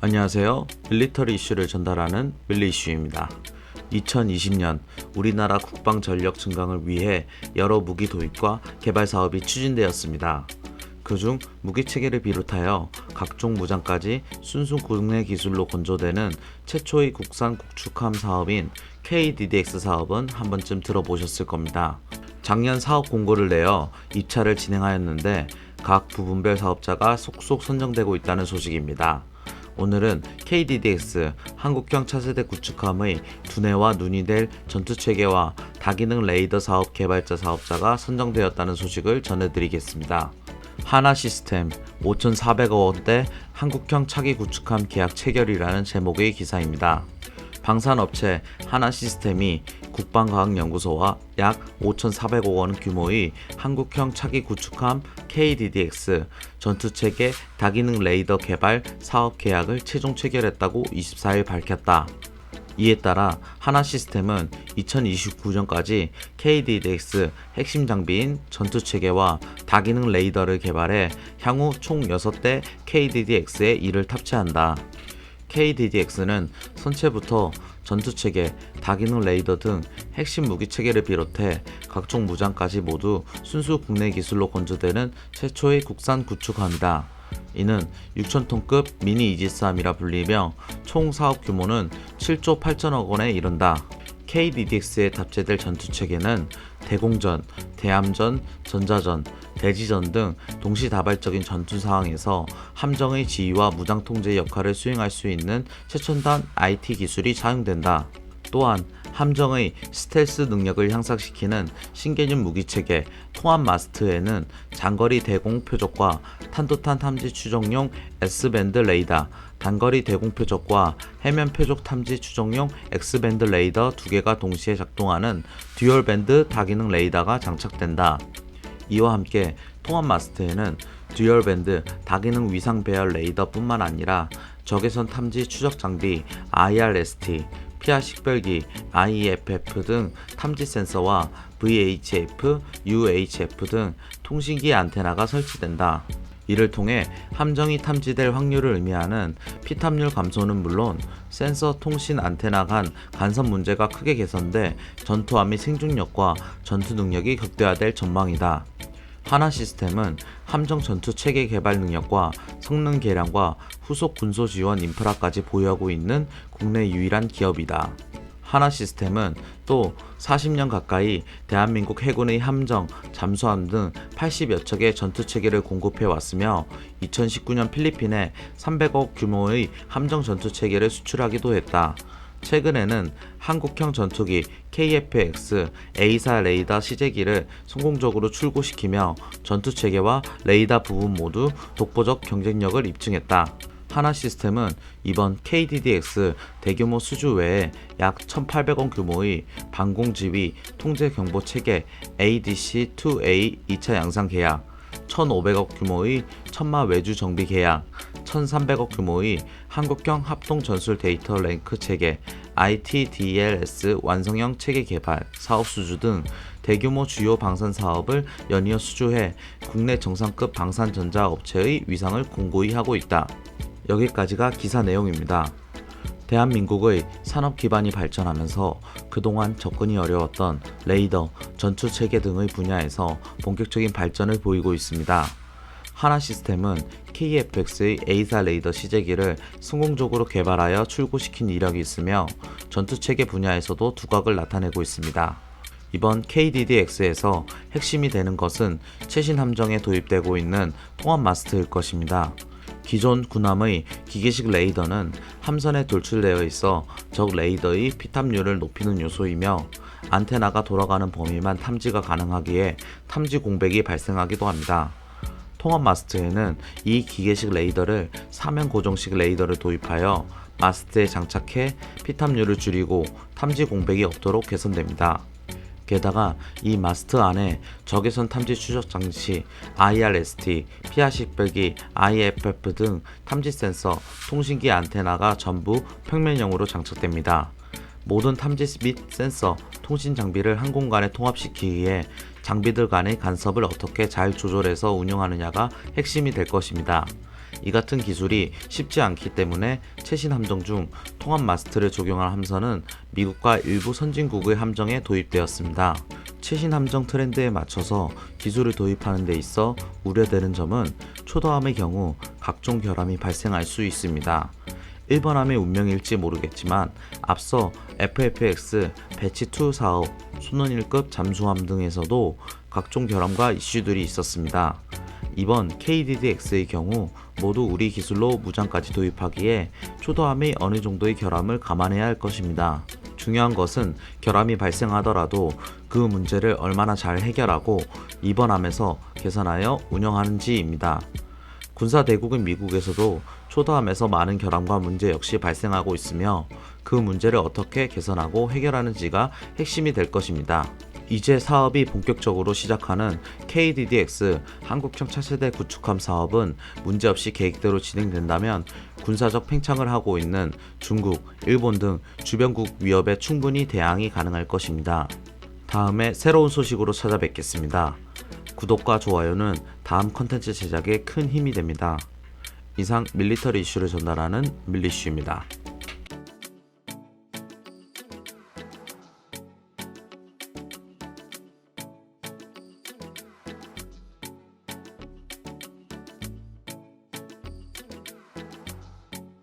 안녕하세요. 밀리터리 이슈를 전달하는 밀리 이슈입니다. 2020년 우리나라 국방 전력 증강을 위해 여러 무기 도입과 개발 사업이 추진되었습니다. 그중 무기 체계를 비롯하여 각종 무장까지 순수 국내 기술로 건조되는 최초의 국산 국축함 사업인 KDDX 사업은 한 번쯤 들어보셨을 겁니다. 작년 사업 공고를 내어 입찰을 진행하였는데 각 부분별 사업자가 속속 선정되고 있다는 소식입니다. 오늘은 KDDX 한국형 차세대 구축함의 두뇌와 눈이 될 전투 체계와 다기능 레이더 사업 개발자 사업자가 선정되었다는 소식을 전해드리겠습니다. 하나 시스템 5,400억 원대 한국형 차기 구축함 계약 체결이라는 제목의 기사입니다. 방산업체 하나 시스템이 국방과학연구소와 약 5,400억 원 규모의 한국형 차기 구축함 KDDX 전투체계 다기능 레이더 개발 사업 계약을 최종 체결했다고 24일 밝혔다. 이에 따라 하나 시스템은 2029년까지 KDDX 핵심 장비인 전투 체계와 다기능 레이더를 개발해 향후 총 6대 KDDX에 이를 탑재한다. KDDX는 선체부터 전투체계, 다기능 레이더 등 핵심 무기 체계를 비롯해 각종 무장까지 모두 순수 국내 기술로 건조되는 최초의 국산 구축함이다. 이는 6,000톤급 미니 이지스함이라 불리며 총 사업 규모는 7조 8천억 원에 이른다. KDDX에 탑재될 전투체계는 대공전, 대함전, 전자전, 대지전 등 동시다발적인 전투 상황에서 함정의 지휘와 무장 통제 역할을 수행할 수 있는 최첨단 IT 기술이 사용된다. 또한 함정의 스텔스 능력을 향상시키는 신개념 무기체계 통합 마스트에는 장거리 대공 표적과 탄도탄 탐지 추적용 S밴드 레이더, 단거리 대공 표적과 해면 표적 탐지 추적용 X밴드 레이더 두 개가 동시에 작동하는 듀얼 밴드 다기능 레이더가 장착된다. 이와 함께 통합 마스트에는 듀얼 밴드 다기능 위상 배열 레이더뿐만 아니라 적외선 탐지 추적 장비 IRST, 피하 식별기 IEFF 등 탐지 센서와 VHF, UHF 등 통신기 안테나가 설치된다. 이를 통해 함정이 탐지될 확률을 의미하는 피탐률 감소는 물론 센서 통신 안테나 간 간섭 문제가 크게 개선돼 전투함의 생존력과 전투 능력이 극대화될 전망이다. 하나 시스템은 함정 전투 체계 개발 능력과 성능 개량과 후속 군소 지원 인프라까지 보유하고 있는 국내 유일한 기업이다. 하나 시스템은 또 40년 가까이 대한민국 해군의 함정, 잠수함 등 80여 척의 전투 체계를 공급해 왔으며 2019년 필리핀에 300억 규모의 함정 전투 체계를 수출하기도 했다. 최근에는 한국형 전투기 KF-X A사 레이더 시제기를 성공적으로 출고시키며 전투 체계와 레이더 부분 모두 독보적 경쟁력을 입증했다. 하나 시스템은 이번 KDDX 대규모 수주 외에 약 1,800원 규모의 방공지휘 통제 경보 체계 ADC-2A 2차 양상 계약, 1,500억 규모의 천마 외주 정비 계약, 1,300억 규모의 한국형 합동 전술 데이터 랭크 체계 ITDLS 완성형 체계 개발, 사업 수주 등 대규모 주요 방산 사업을 연이어 수주해 국내 정상급 방산 전자 업체의 위상을 공고히 하고 있다. 여기까지가 기사 내용입니다. 대한민국의 산업 기반이 발전하면서 그동안 접근이 어려웠던 레이더, 전투 체계 등의 분야에서 본격적인 발전을 보이고 있습니다. 하나 시스템은 KFX의 A사 레이더 시제기를 성공적으로 개발하여 출고시킨 이력이 있으며 전투 체계 분야에서도 두각을 나타내고 있습니다. 이번 KDDX에서 핵심이 되는 것은 최신 함정에 도입되고 있는 통합 마스트일 것입니다. 기존 군함의 기계식 레이더는 함선에 돌출되어 있어 적 레이더의 피탐률을 높이는 요소이며 안테나가 돌아가는 범위만 탐지가 가능하기에 탐지 공백이 발생하기도 합니다. 통합 마스트에는 이 기계식 레이더를 사면 고정식 레이더를 도입하여 마스트에 장착해 피탐률을 줄이고 탐지 공백이 없도록 개선됩니다. 게다가 이 마스트 안에 적외선 탐지 추적 장치, IRST, 피하 식별기, IFF 등 탐지 센서, 통신기 안테나가 전부 평면형으로 장착됩니다. 모든 탐지 및 센서, 통신 장비를 한 공간에 통합시키기에 장비들 간의 간섭을 어떻게 잘 조절해서 운영하느냐가 핵심이 될 것입니다. 이 같은 기술이 쉽지 않기 때문에 최신 함정 중 통합 마스트를 적용한 함선은 미국과 일부 선진국의 함정에 도입되었습니다. 최신 함정 트렌드에 맞춰서 기술을 도입하는 데 있어 우려되는 점은 초도함의 경우 각종 결함이 발생할 수 있습니다. 1번함의 운명일지 모르겠지만 앞서 FFX 배치2 사업, 순원 1급 잠수함 등에서도 각종 결함과 이슈들이 있었습니다. 이번 KDDX의 경우 모두 우리 기술로 무장까지 도입하기에 초도함의 어느 정도의 결함을 감안해야 할 것입니다. 중요한 것은 결함이 발생하더라도 그 문제를 얼마나 잘 해결하고 이번 함에서 개선하여 운영하는지입니다. 군사 대국인 미국에서도 초도함에서 많은 결함과 문제 역시 발생하고 있으며 그 문제를 어떻게 개선하고 해결하는지가 핵심이 될 것입니다. 이제 사업이 본격적으로 시작하는 KDDX 한국형 차세대 구축함 사업은 문제없이 계획대로 진행된다면 군사적 팽창을 하고 있는 중국, 일본 등 주변국 위협에 충분히 대항이 가능할 것입니다. 다음에 새로운 소식으로 찾아뵙겠습니다. 구독과 좋아요는 다음 컨텐츠 제작에 큰 힘이 됩니다. 이상 밀리터리 이슈를 전달하는 밀리슈입니다.